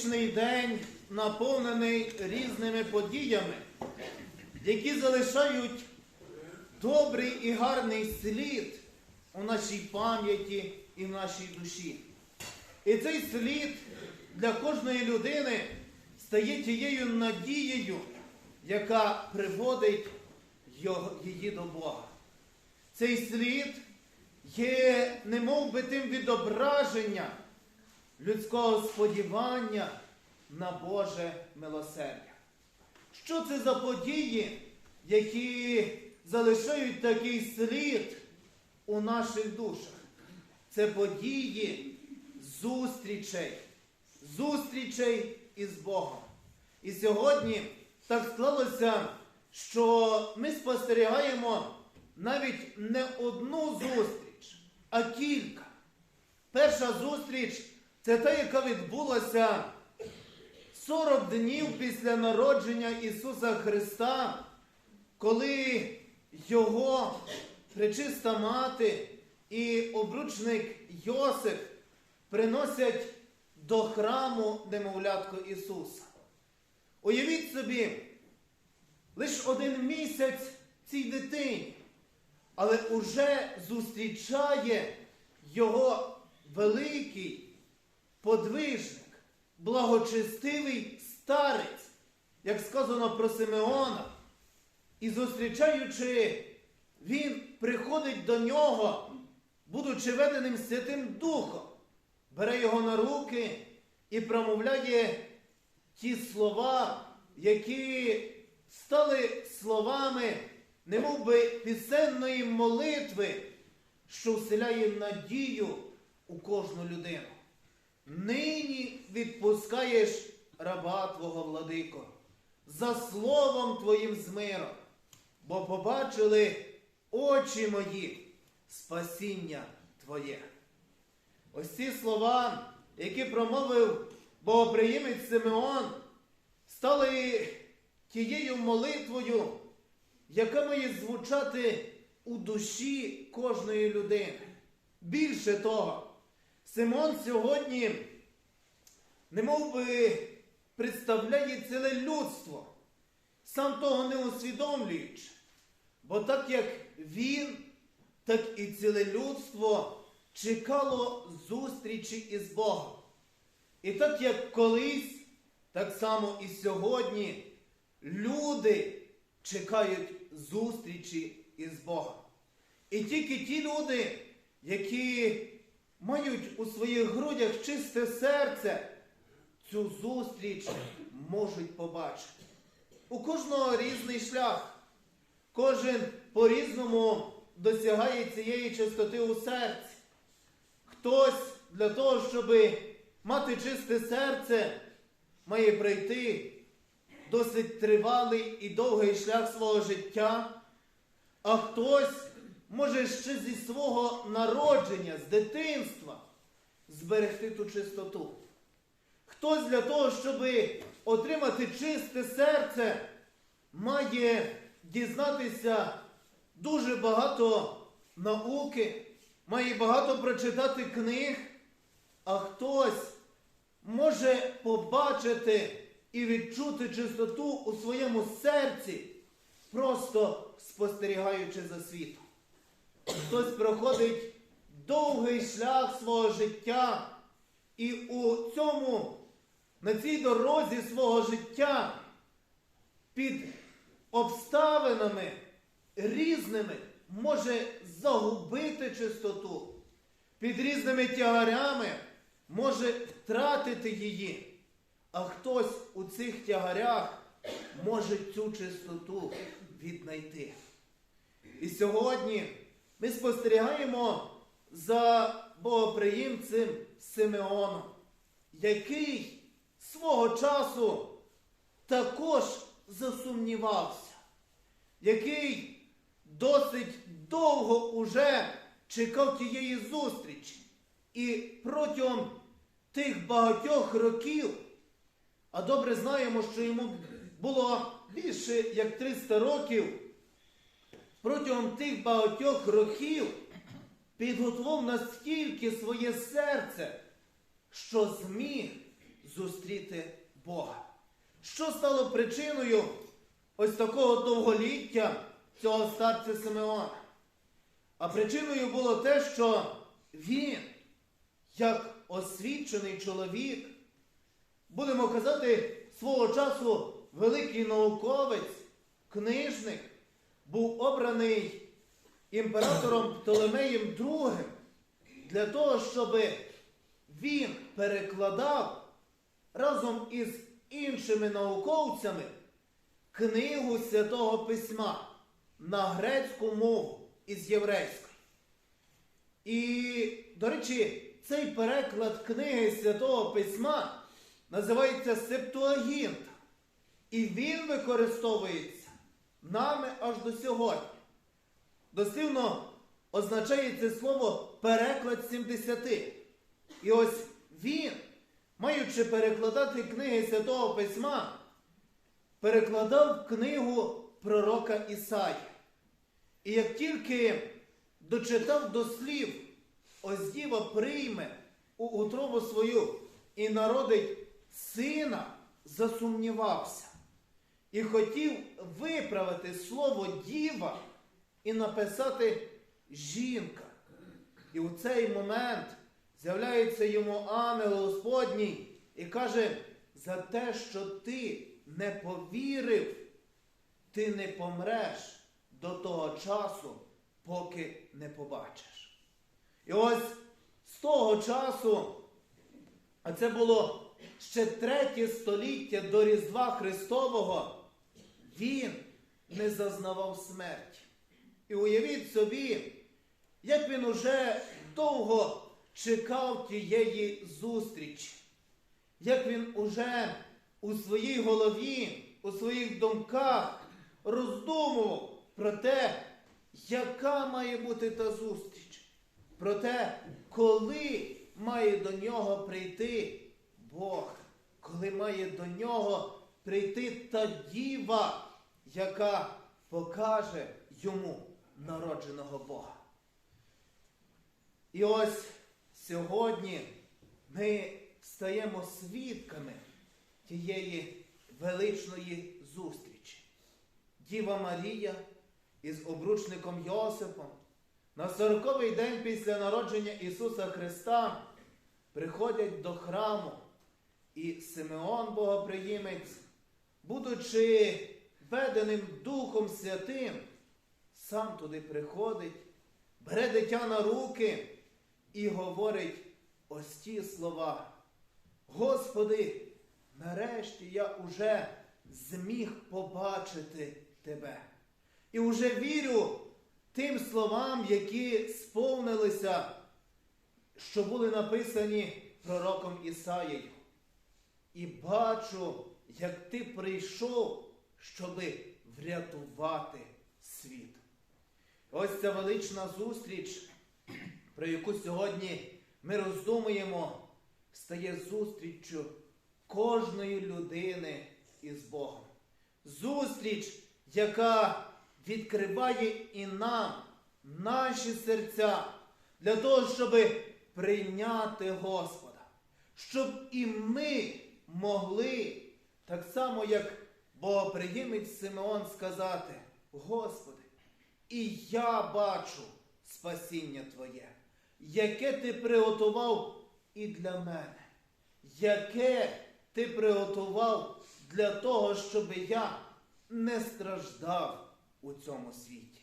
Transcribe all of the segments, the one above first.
Сьогоднішній день наповнений різними подіями, які залишають добрий і гарний слід у нашій пам'яті і в нашій душі. І цей слід для кожної людини стає тією надією, яка приводить її до Бога. Цей слід є немов би тим відображення людського сподівання на Боже милосердя. Що це за події, які залишають такий слід у наших душах? Це події зустрічей, зустрічей із Богом. І сьогодні так склалося, що ми спостерігаємо навіть не одну зустріч, а кілька. Перша зустріч це та, яка відбулася 40 днів після народження Ісуса Христа, коли Його пречиста мати і обручник Йосип приносять до храму немовлятко Ісуса. Уявіть собі, лише один місяць цій дитині, але уже зустрічає його великий подвижник, благочестивий старець, як сказано про Симеона. І зустрічаючи, він приходить до нього, будучи веденим Святим Духом, бере його на руки і промовляє ті слова, які стали словами, немов би пісенної молитви, що вселяє надію у кожну людину. Нині відпускаєш раба Твого владико, за словом Твоїм з миром, бо побачили очі мої спасіння Твоє. Ось ці слова, які промовив богоприємець Симеон, стали тією молитвою, яка має звучати у душі кожної людини. Більше того, Симон сьогодні, немов би представляє ціле людство, сам того не усвідомлюючи. Бо так як він, так і ціле людство чекало зустрічі із Богом. І так як колись, так само і сьогодні люди чекають зустрічі із Богом. І тільки ті люди, які мають у своїх грудях чисте серце, цю зустріч можуть побачити. У кожного різний шлях. Кожен по-різному досягає цієї чистоти у серці. Хтось для того, щоб мати чисте серце, має пройти досить тривалий і довгий шлях свого життя, а хтось може ще зі свого народження, з дитинства зберегти ту чистоту. Хтось для того, щоб отримати чисте серце, має дізнатися дуже багато науки, має багато прочитати книг, а хтось може побачити і відчути чистоту у своєму серці, просто спостерігаючи за світом. Хтось проходить довгий шлях свого життя, і у цьому, на цій дорозі свого життя під обставинами різними може загубити чистоту, під різними тягарями може втратити її, а хтось у цих тягарях може цю чистоту віднайти. І сьогодні ми спостерігаємо за богоприємцем Симеоном, який свого часу також засумнівався, який досить довго уже чекав тієї зустрічі. І протягом тих багатьох років, а добре знаємо, що йому було більше як 300 років, протягом тих багатьох років підготував настільки своє серце, що зміг зустріти Бога. Що стало причиною ось такого довголіття цього старця Симеона? А причиною було те, що він, як освічений чоловік, будемо казати, свого часу великий науковець, книжник, був обраний імператором Птолемеєм II для того, щоб він перекладав разом із іншими науковцями книгу Святого Письма на грецьку мову із єврейської. І, до речі, цей переклад книги Святого Письма називається Септуагінта. І він використовується нами аж до сьогодні. Дослівно означає це слово переклад 70. І ось він, маючи перекладати книги Святого Письма, перекладав книгу пророка Ісаї. І як тільки дочитав до слів, ось діва прийме у утробу свою і народить сина, засумнівався. І хотів виправити слово діва і написати жінка. І у цей момент з'являється йому ангел Господній і каже: за те, що ти не повірив, ти не помреш до того часу, поки не побачиш. І ось з того часу, а це було ще третє століття до Різдва Христового, він не зазнавав смерті. І уявіть собі, як він уже довго чекав тієї зустрічі, як він уже у своїй голові, у своїх думках роздумував про те, яка має бути та зустріч, про те, коли має до нього прийти Бог, коли має до нього прийти та діва, яка покаже йому народженого Бога. І ось сьогодні ми стаємо свідками тієї величної зустрічі. Діва Марія із обручником Йосипом на сороковий день після народження Ісуса Христа приходять до храму, і Симеон Богоприємець, будучи веденим Духом Святим, сам туди приходить, бере дитя на руки і говорить ось ті слова. Господи, нарешті я уже зміг побачити Тебе. І вже вірю тим словам, які сповнилися, що були написані пророком Ісаєю. І бачу, як ти прийшов, щоби врятувати світ. Ось ця велична зустріч, про яку сьогодні ми роздумуємо, стає зустріччю кожної людини із Богом. Зустріч, яка відкриває і нам наші серця для того, щоб прийняти Господа, щоб і ми могли, так само, як Богоприємець Симеон сказати, Господи, і я бачу спасіння Твоє, яке Ти приготував і для мене, яке Ти приготував для того, щоб я не страждав у цьому світі.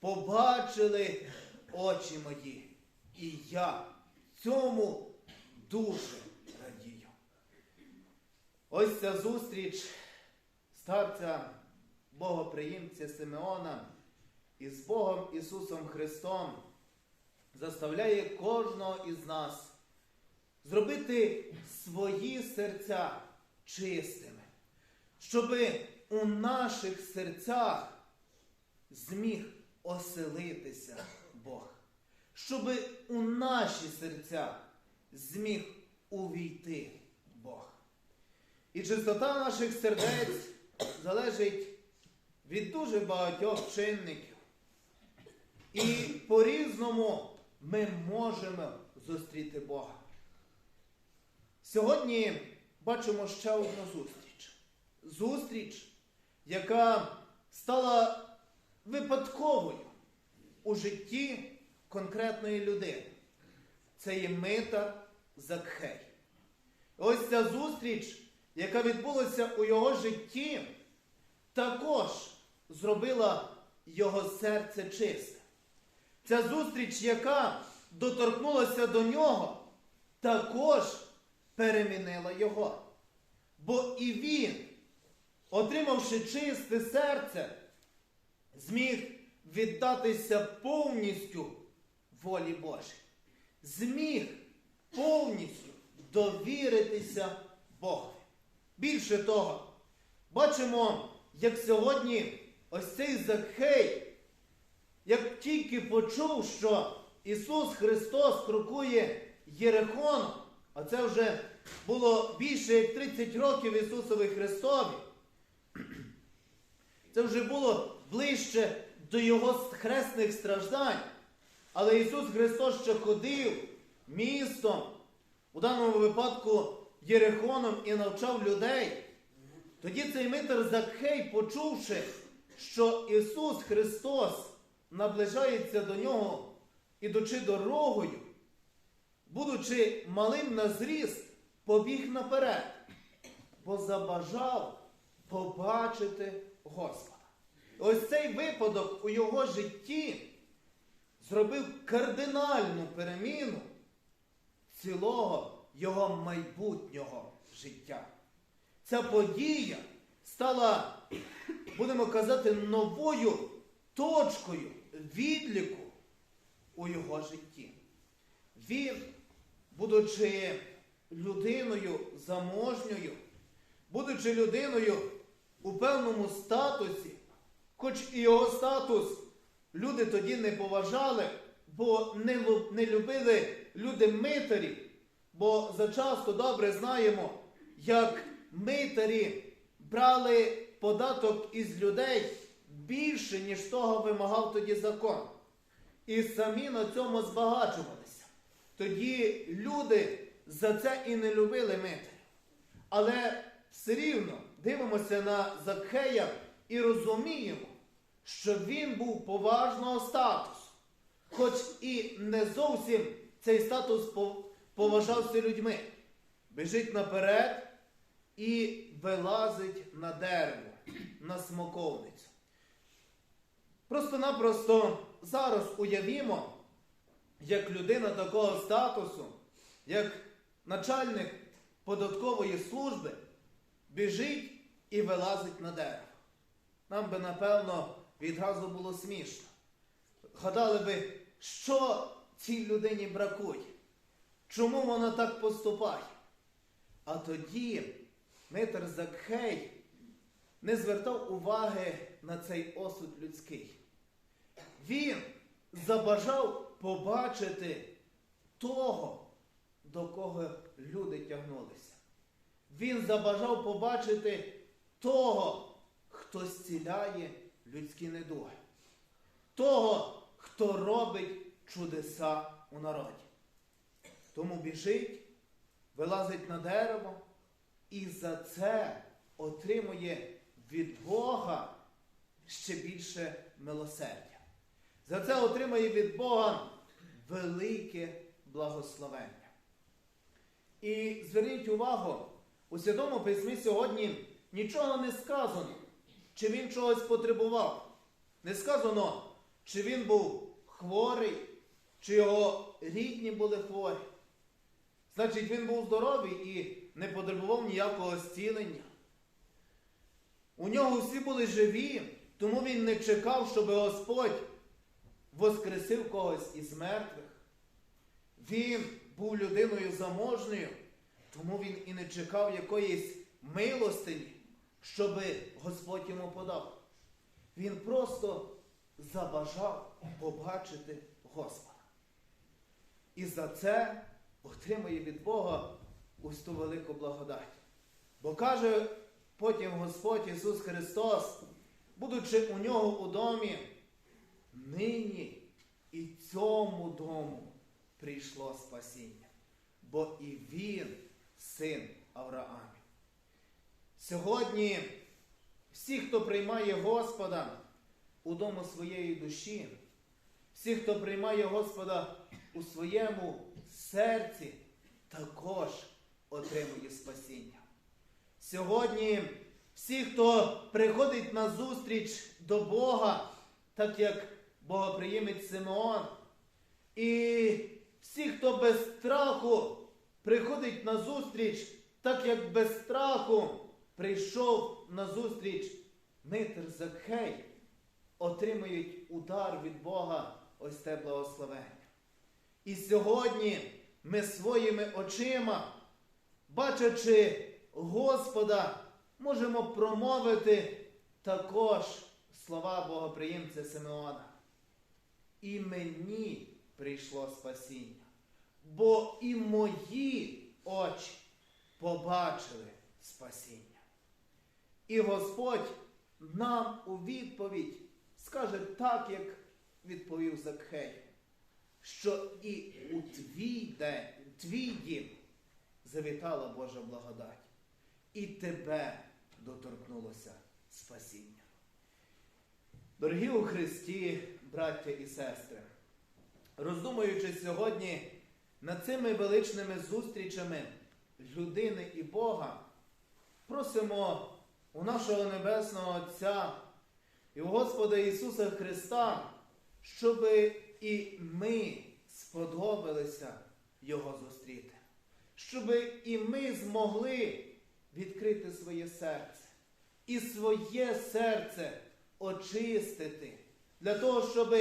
Побачили очі мої, і я цьому дуже радію. Ось ця зустріч старця Богоприємця Симеона із Богом Ісусом Христом заставляє кожного із нас зробити свої серця чистими, щоб у наших серцях зміг оселитися Бог, щоб у наші серця зміг увійти Бог. І чистота наших сердець залежить від дуже багатьох чинників. І по-різному ми можемо зустріти Бога. Сьогодні бачимо ще одну зустріч. Зустріч, яка стала випадковою у житті конкретної людини. Це є Митар Закхей. Ось ця зустріч, яка відбулася у його житті, також зробила його серце чисте. Ця зустріч, яка доторкнулася до нього, також перемінила його. Бо і він, отримавши чисте серце, зміг віддатися повністю волі Божій. Зміг повністю довіритися Богу. Більше того, бачимо, як сьогодні ось цей Закхей, як тільки почув, що Ісус Христос крокує Єрихоном, а це вже було більше як 30 років Ісусові Христові, це вже було ближче до Його хресних страждань. Але Ісус Христос ще ходив містом, у даному випадку Єрихоном і навчав людей. Тоді цей митер Закхей, почувши, що Ісус Христос наближається до нього, ідучи дорогою, будучи малим на зріст, побіг наперед, бо забажав побачити Господа. Ось цей випадок у його житті зробив кардинальну переміну цілого його майбутнього життя. Ця подія стала, будемо казати, новою точкою відліку у його житті. Він, будучи людиною заможньою, будучи людиною у певному статусі, хоч і його статус люди тоді не поважали, бо не, любили люди митарів, бо зачасто добре знаємо, як митарі брали податок із людей більше, ніж того вимагав тоді закон. І самі на цьому збагачувалися. Тоді люди за це і не любили митарів. Але все рівно дивимося на Закхея і розуміємо, що він був поважного статусу, хоч і не зовсім цей статус пов- поважався людьми. Біжить наперед і вилазить на дерево, на смоковницю. Просто-напросто зараз уявімо, як людина такого статусу, як начальник податкової служби, біжить і вилазить на дерево. Нам би, напевно, відразу було смішно. Гадали би, що цій людині бракує, чому вона так поступає. А тоді Митер Закхей не звертав уваги на цей осуд людський. Він забажав побачити того, до кого люди тягнулися. Він забажав побачити того, хто зціляє людські недуги, того, хто робить чудеса у народі. Тому біжить, вилазить на дерево і за це отримує від Бога ще більше милосердя. За це отримує від Бога велике благословення. І зверніть увагу, у Святому Письмі сьогодні нічого не сказано, чи він чогось потребував. Не сказано, чи він був хворий, чи його рідні були хворі. Значить, він був здоровий і не потребував ніякого зцілення. У нього всі були живі, тому він не чекав, щоб Господь воскресив когось із мертвих. Він був людиною заможною, тому він і не чекав якоїсь милостині, щоб Господь йому подав. Він просто забажав побачити Господа. І за це отримує від Бога ось ту велику благодать. Бо каже потім Господь Ісус Христос, будучи у нього у домі, нині і цьому дому прийшло спасіння, бо і Він син Авраамі. Сьогодні всі, хто приймає Господа у дому своєї душі, всі, хто приймає Господа у своєму серці, також отримує спасіння. Сьогодні всі, хто приходить на зустріч до Бога, так як богоприємець Симеон, і всі, хто без страху приходить на зустріч, так як без страху прийшов на зустріч Митр Закхей, отримують удар від Бога ось те благословення. І сьогодні ми своїми очима, бачачи Господа, можемо промовити також слова Богоприємця Симеона. І мені прийшло спасіння, бо і мої очі побачили спасіння. І Господь нам у відповідь скаже так, як відповів Закхей, що і у твій день, твій дім завітала Божа благодать, і тебе доторкнулося спасіння. Дорогі у Христі, браття і сестри, роздумуючи сьогодні над цими величними зустрічами людини і Бога, просимо у нашого Небесного Отця і у Господа Ісуса Христа, щоб і ми сподобалися Його зустріти, щоб і ми змогли відкрити своє серце і своє серце очистити, для того, щоб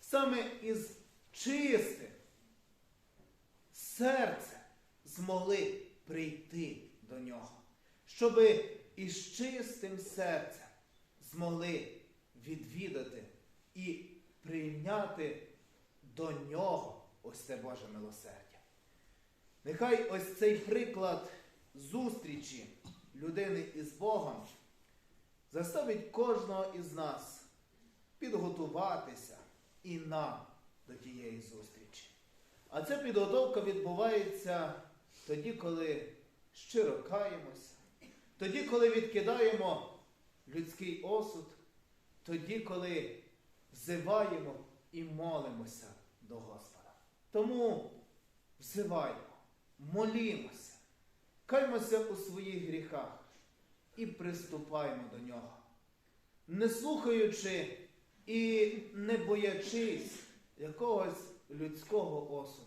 саме із чистим серцем змогли прийти до нього, щоб із чистим серцем змогли відвідати і прийняти до нього ось це Боже милосердя. Нехай ось цей приклад зустрічі людини із Богом заставить кожного із нас підготуватися і нам до тієї зустрічі. А ця підготовка відбувається тоді, коли щиро каємося, тоді, коли відкидаємо людський осуд, тоді, коли взиваємо і молимося до Господа. Тому взиваємо, молімося, каймося у своїх гріхах і приступаємо до нього, не слухаючи і не боячись якогось людського осуду.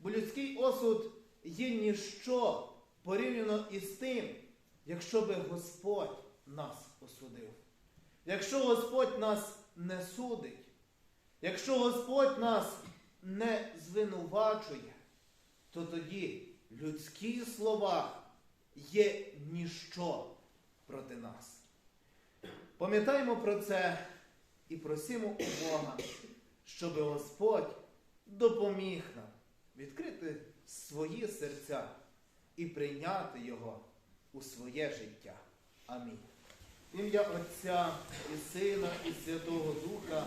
Бо людський осуд є ніщо порівняно із тим, якщо би Господь нас осудив. Якщо Господь нас не судить, якщо Господь нас не звинувачує, то тоді людські слова є ніщо проти нас. Пам'ятаємо про це і просимо у Бога, щоб Господь допоміг нам відкрити свої серця і прийняти Його у своє життя. Амінь. Ім'я Отця і Сина, і Святого Духа.